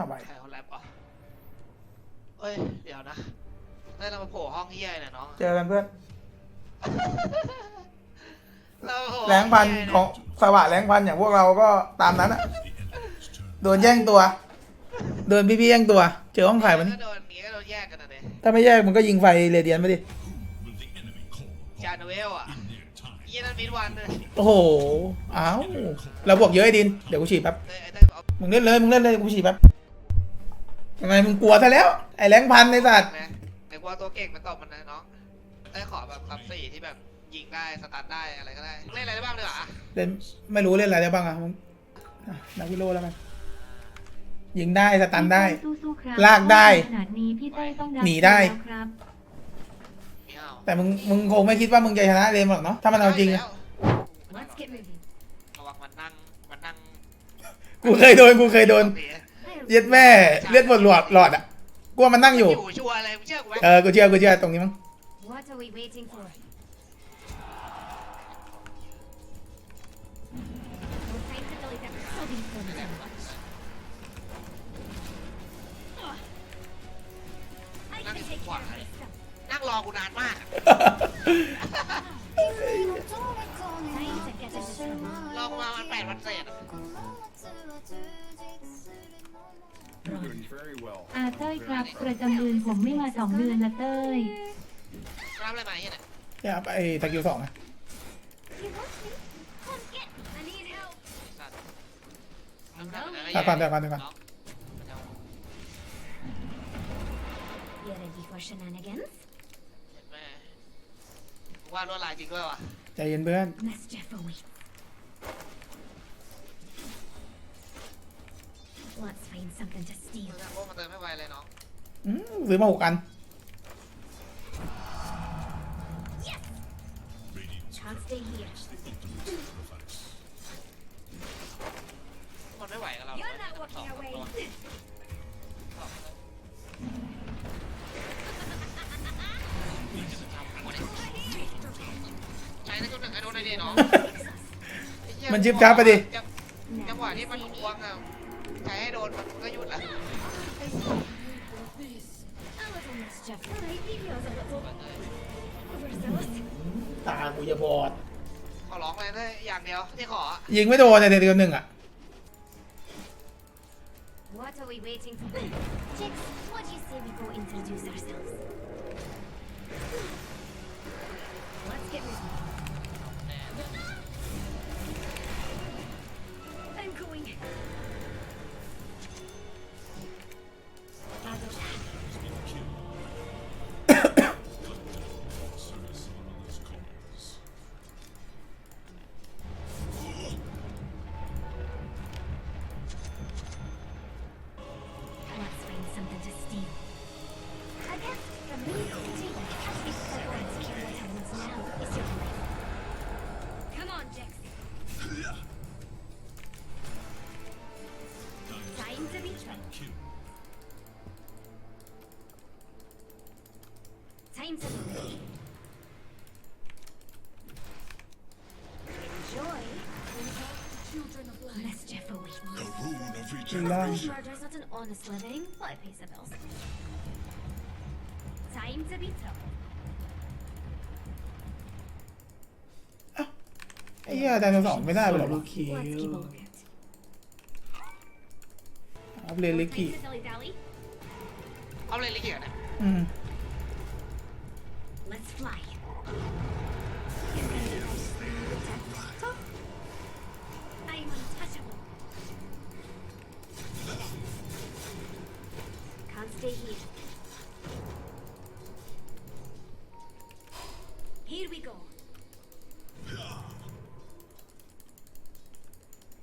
ห้าใบใครเขาแรปอะเอ้ย เดี๋ยวนะได้เรามาโผล่ห้องเฮียเนี่ยน้องเจอกันเพื่อน เราโผล่แรงพันของสวะแรงพันอย่างพวกเราก็ตามนั้นอะโดนแย่งตัวโดนพี่ๆแย่งตัว เจอห้องไข่มันก็โดนนี้ก็โดนแยกกันนะเนี่ยถ้าไม่แยกมึงก็ยิงไฟเรเดียนไปดิ จานเวลอะยี่นั่นมิดวันเลยโอ้โห อ้าว เราบวกเยอะไอ้ดิน เดี๋ยวกูฉีดแป๊บเต้ยไอ้เต้ยเอามึงเล่นเลย มึงเล่นเลย กูฉีดแป๊บ ทำไมมึงกลัวซะแล้ว ไอ้แรงพันในสัตว์นะไอ้กลัวตัวเก่งมันตบมันนะน้องเต้ยขอแบบซับสี่ที่แบบยิงได้สตาร์ทได้อะไรก็ได้เล่นอะไรได้บ้างดีกว่าอะเล่นไม่รู้เล่นอะไรได้บ้างอะมึงอะนักวิโรจน์แล้วกันยิงได้สตันได้ สู้ๆครับลากได้ขนาดนี้พี่เต้ยต้องรับหนีได้ แล้วครับ ไม่เอาแต่มึงมึงคงไม่คิดว่ามึงจะชนะเรมหรอกเนาะถ้ามันเอาจริงอะ Let's get moving ระวังมันนั่งมันนั่งกูเคยโดนกูเคยโดนเย็ ดแม่เลือดหมดหลอดหลอดอะกูว่ามันนั่งอยู่ อยู่ชัวร์เลยมึงเชื่อกูไหมเออกูเชื่อกูเชื่อตรงนี้มั้ง What are we waiting for No time to delete that sobbing from them. I นั่ง can อยู่ take ขวา care of myself. นั่งรอกูนานมาก Time to get into trouble. รอกูมามันแปดวันเศษอะ อาเต้ยครับประจำเดือนผมไม่มาสองเดือนนะเต้ยรับอะไรมาเนี่ยเนี่ยไอ้สกิลสองอะ I need help. สัตว์เดี๋ยวก่อนเดี๋ยวก่อนเดี๋ยวก่อน You ready for shenanigans? แม่ว่าลวดลายจริงด้วยว่ะใจเย็นเพื่อน Let's find something to มึ steal. งอะพวกมันเติมไม่ไหวเลยน้องอืมซื้อมาหกอัน Can't stay here. มันไม่ไหวกับเรา You're not สอง walking away. ใช้ในจุดหนึ่งไอ้โดนไอ้ดีน้องมันชิบช้าไปดิ จังหวะที่มันควงอะใช้ให้โดนมันก็หยุดแล้ว A little mischief. Right, he feels a little overzealous. ตากูจะบอดขอร้องเลยเลยอย่างเดียวที่ขออะยิงไม่โดนในเดือนหนึ่งอะ What are we waiting for? Chicks, what do you say we go introduce ourselves? Let's get moving. I'm going. awaits. Murder's not an honest living, but it pays the bills. Time to be trouble. ไอ้เหี้ยไดโนเสาร์ไม่ได้ไปหรอ Let's keep a lookout. അവലേക്ക് അവളേക്കാണ് Stay here. Here we go.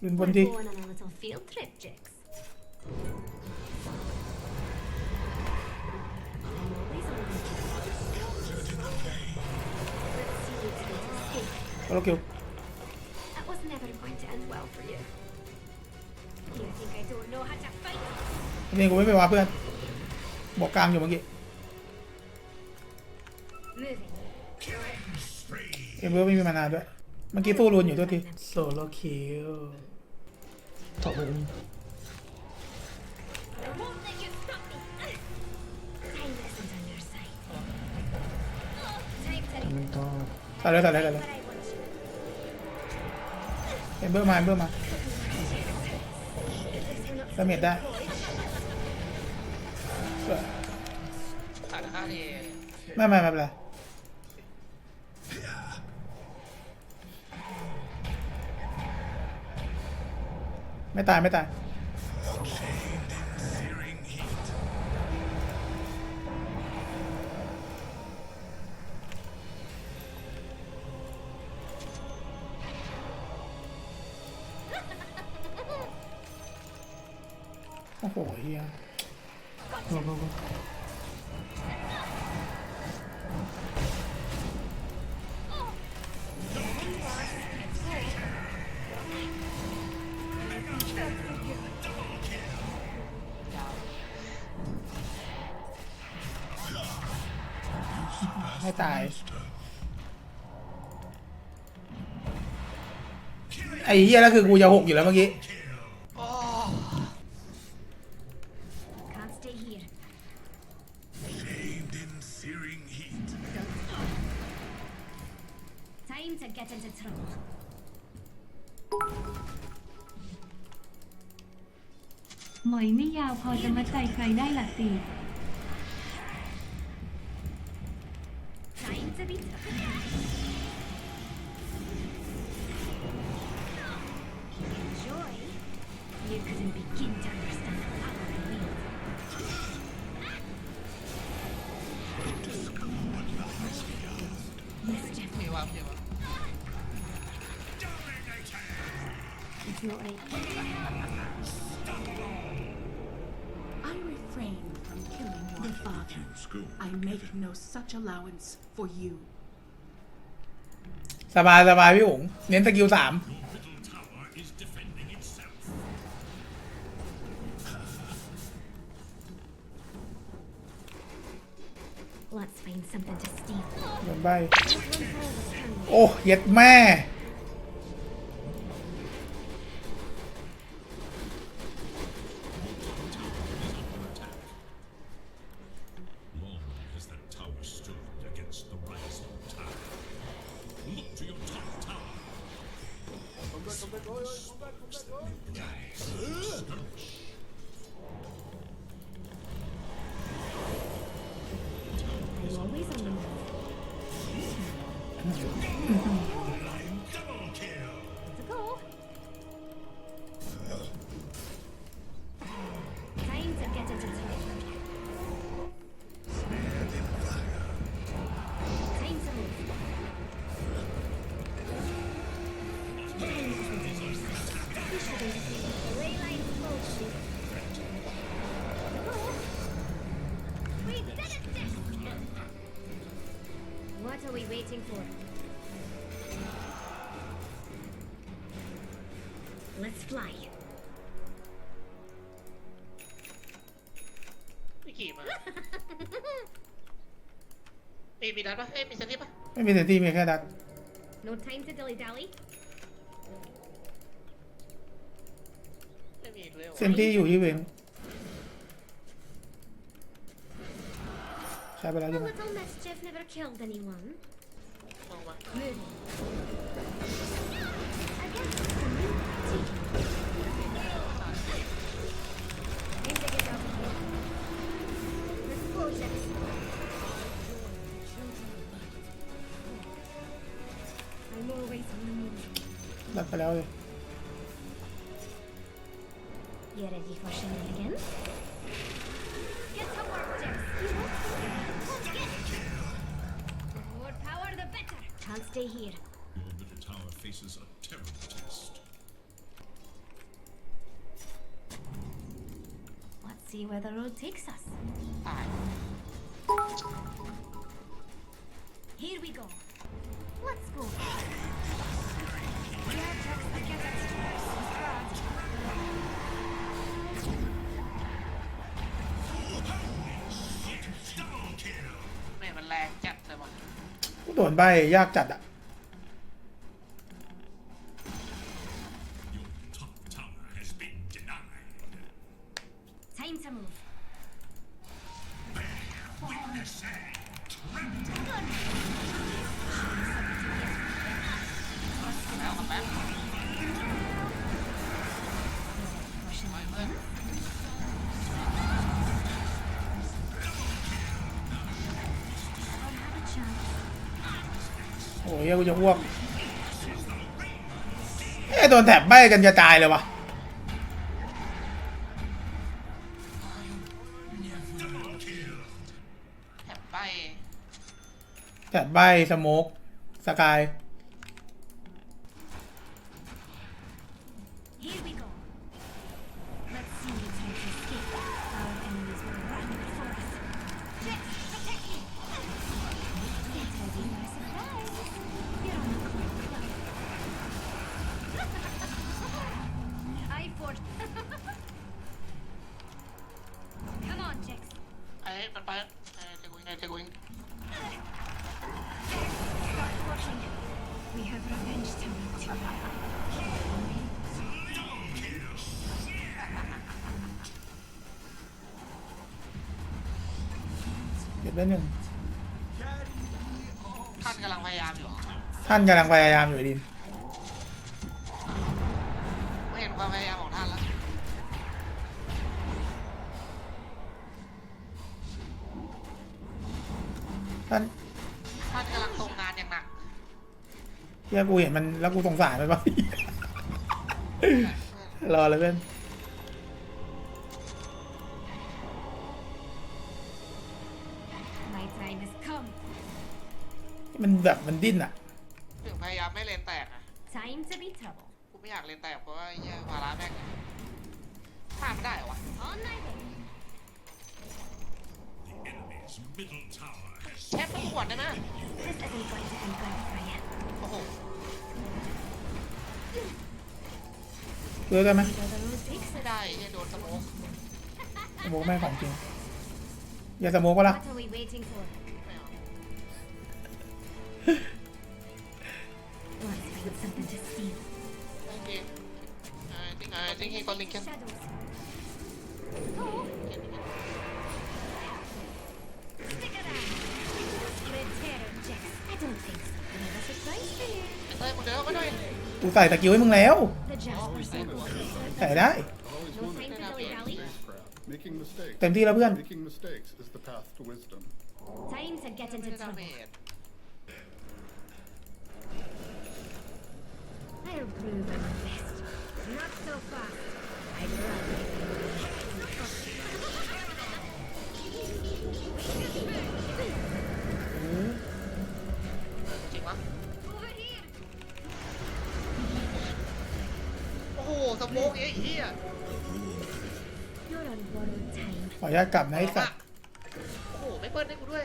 We're going on a little field trip, Jix. Thank you. That was never going to end well for you. You think I don't know how to fight? นี่กูไม่ไปว่าเพื่อน บอกกลางอยู่เมื่อกี้ Moving. เอเวอร์ไม่มีมานานด้วย เมื่อกี้สู้รุนอยู่ด้วยทีโซโลคิวถอดผม I won't let you stop me. Time isn't on your side. Time to มันก็ ตัดเลยตัดเลยตัดเลย เอ็มเบอร์มาเอ็มเบอร์มาดาเมจได้สวยขาดค่าทีไม่ไม่ไม่เป็นไรไม่ตาย ไม่ตาย หเฮียโอ้โหให้ตาย ไอ้เหี้ยแล้วคือกูจะหกอยู่แล้วเมื่อกี้ Time to get into trouble. หมอยไม่ยาวพอจะมัดใจใครได้หลักตี father. I make no such allowance for you. สบายสบายพี่หงเน้นสกิลสาม Let's find something to steal. โดนใบ โอ้เย็ดแม่ waiting for? Let's fly. พี่ขี่มามีมีนัดปะเอ้ยมีสลิปปะไม่มีเซนตี้มีแค่ดัด No time to dilly dally. ไม่มีอีกเลยเซนตี้อยู่ที่เวงใช้ไปแล้ว A ใช่ไหม little mischief never killed anyone. มองมา Moving. I guess it's a new team. Time to get out of here. Let's go, Jax. I'm always on the move. ดัดไปแล้วเลย You ready for shenanigans? Get Can't stay here. Your little tower faces a terrible test. Let's see where the road takes us. Aye. Here we go. Let's go. We have a chapter. โดนใบยากจัดอะ เหี้ยกูจะอ้วกเอ้ยโดนแถบใบกันจะตายเลยวะแถบไปแถบใบสโมกสกาย ท่านกำลังพยายามอยู่เหรอท่านกำลังพยายามอยู่ดิน ไม่เห็นความพยายามของท่านแล้วท่านท่านกำลังตรงงานอย่างหนักเฮียกูเห็นมันแล้วกูสงสารมันปะ รอเลยเพื่อน มันแบบมันดิ้นอะ ถึงพยายามไม่เลนแตกอะ Time to be trouble. กูไม่อยากเลนแตกเพราะว่าไอ้เหี้ยภาระแม่งข้ามไม่ได้เหรอวะ On my way. The enemy's middle tower has แชมป์มันขวดได้ไหม This isn't going to end good for you. โอ้โหเลือกได้ไหม Where the road takes ไม่ us. ได้ไอ้เหี้ยโดนสโมกสโมกแม่งของจริง อย่าสโมกก็ละ What are we waiting for? Terror, Jex. I don't think so. I have a surprise for you. เต้ยมึงเดินเข้ามาหน่อยกูใส่ตะกิ้วให้มึงแล้ว The Jasper circle. ใส่ได้ No time to dilly-dally. spacecraft. Making mistakes. เต็มที่แล้วเพื่อน Making mistakes is the path to wisdom. Time to get ไม่ into ได้ดาเม trouble. จ I'll prove I'm the best. Not so fast. I'd rather. จริงปะ Over here. โอ้โหสโมกไอ้เหี้ย You're on borrowed time. ขออนุญาตกลับนะไอ้สัตว์โอ้โหไม่เปิ้ลให้กูด้วย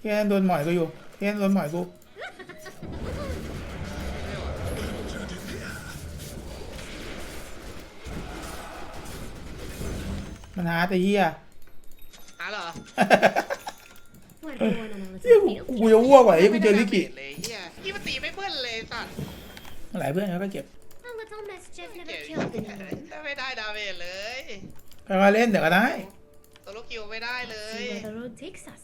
เฮียโดนหมอยกูอยู่เฮียโดนหมอยกู มันหาแต่เฮียหาเหรอ We're going on a เฮีย little กู field กูจะอ้วกว่ะไอ้กูเจอลิกิเลยเหี้ยยี่มันตีไม่เปิ้ลเลยสัตว์หลายเพื่อนเขาก็เก็บ A little mischief เก็ never บ killed anyone. ไม่ได้ดาเมจเลยก็เล่นเดี๋ยวก็ได้โซโลคิวไม่ได้เลย See where the road takes us.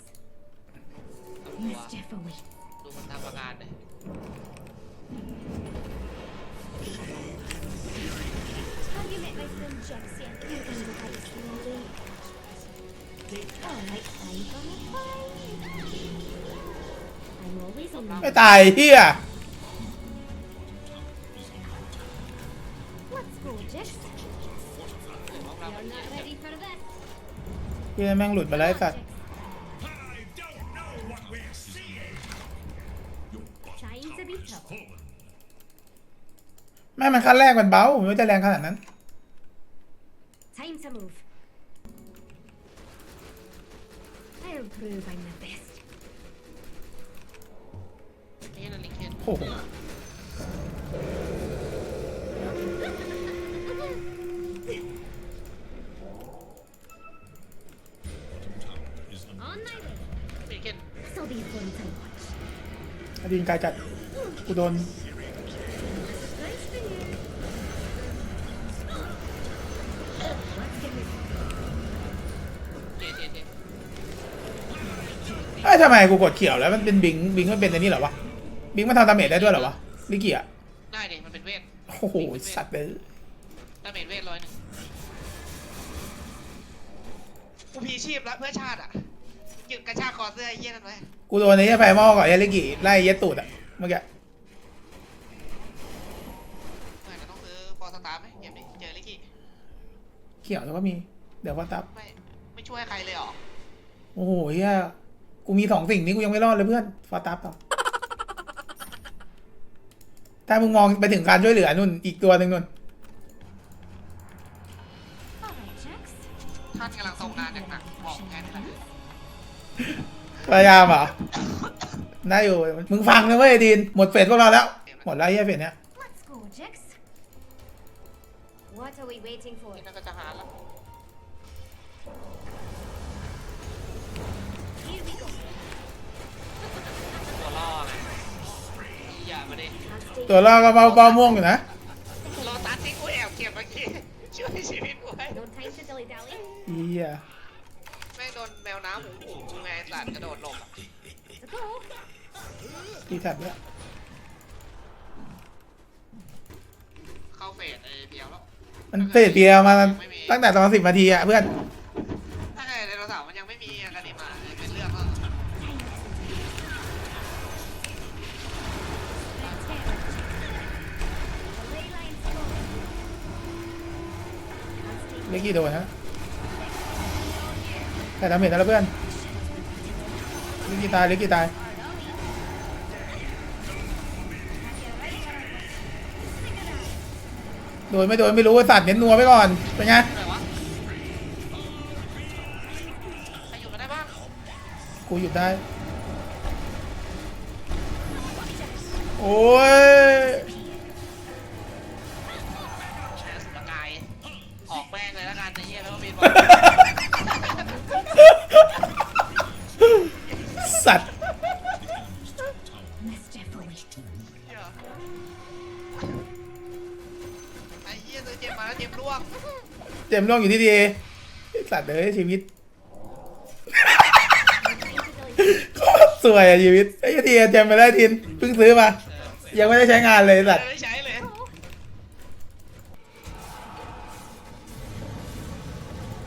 Mischief awaits. ดูมันทำอาการเลย ไม่ตายเฮียเฮียแม่งหลุดไปแล้วสัตว์แม่มันขั้นแรกมันเบาไม่จะแรงขนาดนั้น Time to move. Prove I'm the best. นี่นั่นลิงเคนโอ้โหลิงเคน This'll be fun to watch. อดินกายจัดกูโดน Nice for you. Let's get moving. เจเจ เจเอ้ยทำไมกูกดเขียวแล้วมันเป็นบิงบิงมันเป็นในนี่เหรอวะบิงมันทำดาเมจได้ด้วยเหรอวะลิกิอะไได้ดิมันเป็นเวทโอ้โหสัตว์เลยดาเมจเวทร้อยหนึ่งกูพีชีพแล้วเพื่อชาติอะหยุดกระชากคอเสื้อไอ้เหี้ยนั่นไว้กูโดนไอ้เหี้ยไฟมอก่อนยาลิกิไล่เย็ดตูดอะเมื่อกี้ไม่จะต้องซื้อฟอร์สตาร์ไหมเกมนี้เจอลิกี้เขียวแล้วก็มีเดี๋ยวก็ตับไม่ไม่ช่วยใครเลยเหรอโอ้โหเฮีย กูมีสองสิ่งนี้กูยังไม่รอดเลยเพื่อนฟาตับต่อถ้ามึงมองไปถึงการช่วยเหลือนุ่นอีกตัวหนึ่งนุ่น All right, Jax. ท่านกำลังทรงงานอย่างหนักบอกแค่นี้แหละพยายามเหรอได้อยู่ มึงฟังนะเว้ยดีน หมดเฟสพวกเราแล้ว หมดแล้วเฮียเฟสเนี้ย Let's go, Jax. What are we waiting for? นี่น่าก็จะหาแล้ว ตัวล่อก็เบาเบาม่วงอยู่นะโลตัสที่กูแอบเก็บเมื่อกี้ช่วยชีวิตกูไว้ No time to dilly dally. เฮียแม่งโดนแมวน้ำหูหูกูไงสัตว์กระโดดหลบอะ To go. พี่แท็บเนี่ยเข้าเฟสไอ้เพียวแล้วมันเฟสเพียมาตั้งแต่ตอนสิบนาทีอะเพื่อน Can't stay เล็กกี่โดนฮะแต่ทำเห็นแล้วเพื่อนเล็กกี่ตายเล็กกี่ตายโดนไม่โดนไม่รู้ว่าสัตว์เน้นนัวไปก่อนเป็นไงอะไรวะใครอยู่มาได้บ้างกูหยุดได้ โอ้ย มส์ร่วงอยู่ที่ดีสัตว์เลยชีวิต No time to dilly dally. โคตรสวยอะชีวิตไอ้เหี้ยทีเจมส์ไปได้ทินเพิ่งซื้อมา ยังไม่ได้ใช้งานเลยสัตว์ไม่ได้ใช้เลย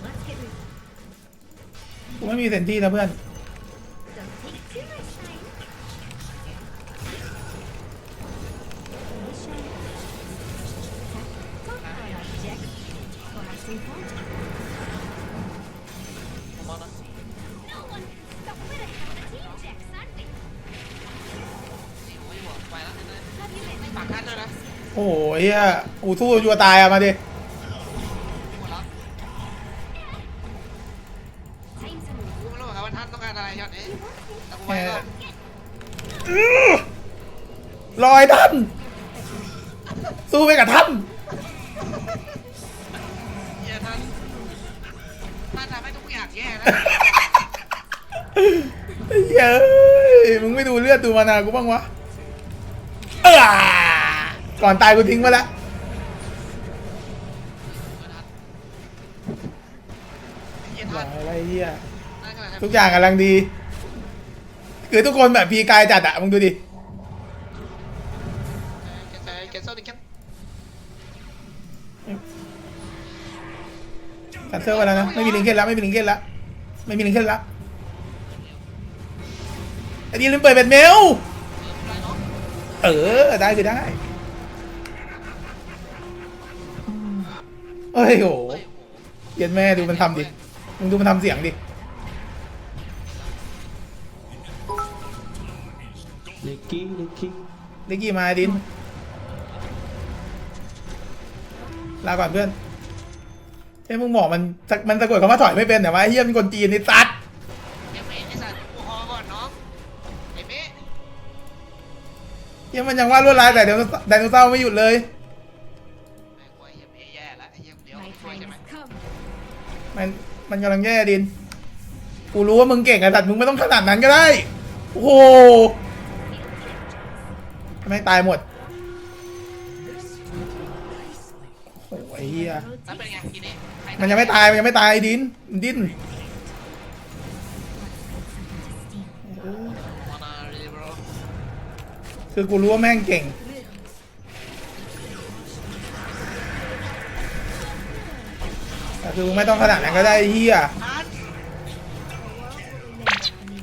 Let's get moving. กูไม่มีเซนที่นะเพื่อน เหี้ยอูสู้ยัวตายอะมาดิหมดแล้ว time to move? กูไม่รู้เหมือนกันว่าท่านต้องการอะไรช็อตนี้แต่กูไปก่อนอื้อลอยท่านสู้ไปกับท่านเหี้ยท่านท่านทำให้ทุกอย่างแย่นะเฮ้ยมึงไม่ดูเลือดดูมานากูบ้างวะเอ้อก่อนตายกูทิ้งมาแล้ว อะไรเหี้ยท่านกำลังทำทุกอย่างกำลังดี คือทุกคนแบบพีกายจัดอะมึงดูดิเกสเกสโซดิคันคันเซอร์ไปแล้วนะไม่มีลิงเกนแล้วไม่มีลิงเกนแล้วไม่มีลิงเกนแล้วไอ้นี่ลืมเปิดเป็นเมลเออได้คือได้เอ้ยโหเย็นแม่ดูมันทำดิ มึงดูมันทำเสียงดิ เล็กกี้เล็กกี้ลิกกี้มาไอ้ดิน ลาก่อนเพื่อนเฮ้ยมึงบอกมันสักมันสะกดคำว่าถอยไม่เป็นแต่ว่าไอ้เฮียเป็นคนจีนนี่ซัดเอเมไอสัตว์กูคอก่อนน้องเอเมเฮียมันยังว่าลวดลายแต่เดี๋ยวไดโนเสาร์ไม่หยุดเลย แม่งกูไอ้เหี้ยเมแย่แล้วไอ้เหี้ยเดี๋ยว My ช่วย time ใช่ไหม has come. มัน มันกำลังแย่ดิน กูรู้ว่ามึงเก่งอะแต่มึงไม่ต้องขนาดนั้นก็ได้ โอ้โหทำไมตายหมดโอ้โหไอ้เฮียแล้วเป็นไงทีนี้ใครมันยังไม่ตาย มันยังไม่ตายไอ้ดินมันดิ้นคือกูรู้ว่าแม่งเก่ง คือมึงไม่ต้องขนาดนั้นก็ได้ไอ้เฮียท่าน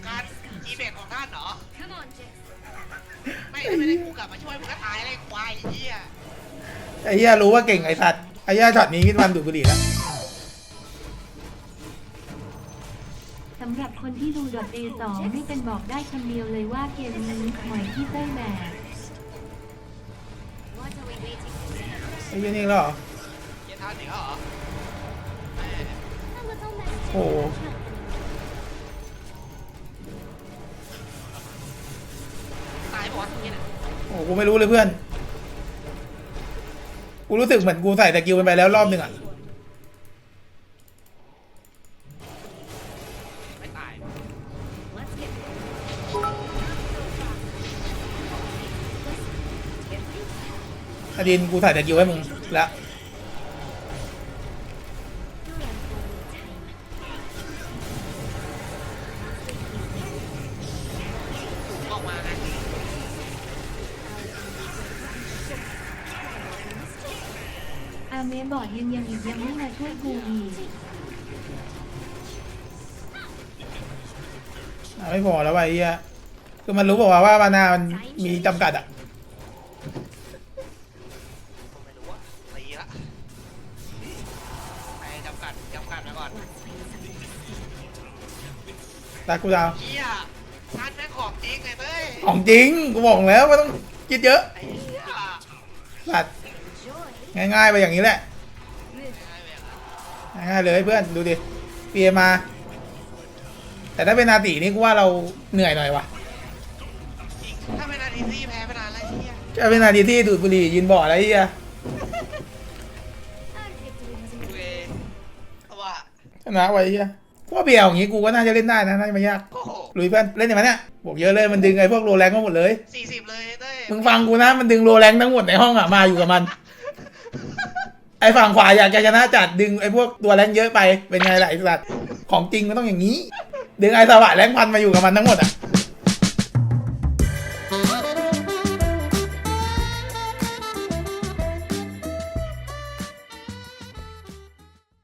การอีเบกของท่านเหรอ Come on, Jix. ไม่ถ้าไม่ได้กูกลับมาช่วยมึงก็ตายเลยควายไอ้เหี้ยไอ้เฮียรู้ว่าเก่งไอ้สัตว์ไอ้เฮียช็อตนี้คิดวันดูดบุหรี่แล้วสำหรับคนที่ดู .a2 ไม่เป็นบอกได้คำเดียวเลยว่าเกมนี้หมอยที่เต้ยแบบ What are we waiting for? ไอ้เฮียนี่แล้วเหรอเหี้ยท่านอีกแล้วเหรอ โอ้โหตายบอกว่าเหี้ยน่ะโอ้โหกูไม่รู้เลยเพื่อน กูรู้สึกเหมือนกูใส่ตะกิวมันไปแล้วรอบหนึ่งอะ ไม่ตาย Let's get Let's get things อดินกูใส่ตะกิวให้มึงแล้ว เมบอกยังยังอีกยังไม่มาช่วยกูอีกอะไม่พอแล้วว่ะไอ้เฮียคือมันรู้บอกว่าวว่ามานามันมีจำกัดอะผมไม่รู้อะตีละไปจำกัดจำกัดมาก่อนตากูดาวเหี้ยท่านแม่งของจริงไงเต้ยของจริงกูบอกแล้วว่าต้องคิดเยอะไอ้เหี้ยสัตว์ ง่ายๆไปอย่างนี้แหละไม่ได้เว้ยอะง่ายๆเลยเพื่อนดูดิเปียมา แต่ถ้าเป็นนาตีนี่กูว่าเราเหนื่อยหน่อยว่ะถ้าเป็นนาทีซี่แพ้ไปนานแล้วไอ้เหี้ยจะเป็นนาทีที่ดูดบุหรี่ยืนบ่ออะไรเฮีย Our victory was ดูเองเพราะว่าชนะไว้เฮียกูว่าเบียร์อย่างงี้กูก็น่าจะเล่นได้นะน่าจะไม่ยากโอ้โหลุยเพื่อนเล่นอย่างนั้นเนี่ยบวกเยอะเลยมันดึงไอ้พวกโรแรงมาหมดเลยสี่สิบเลยเต้ยมึงฟังกูนะมันดึงโรแรงทั้งหมดในห้องอะมาอยู่กับมัน ไอ้ฝั่งขวาอยากจะชนะจัดดึงไอ้พวกตัวแรงเยอะไปเป็นไงล่ะไอ้สัตว์ของจริงมันต้องอย่างนี้ ดึงไอ้สวะแรงพันมาอยู่กับมันทั้งหมดอะ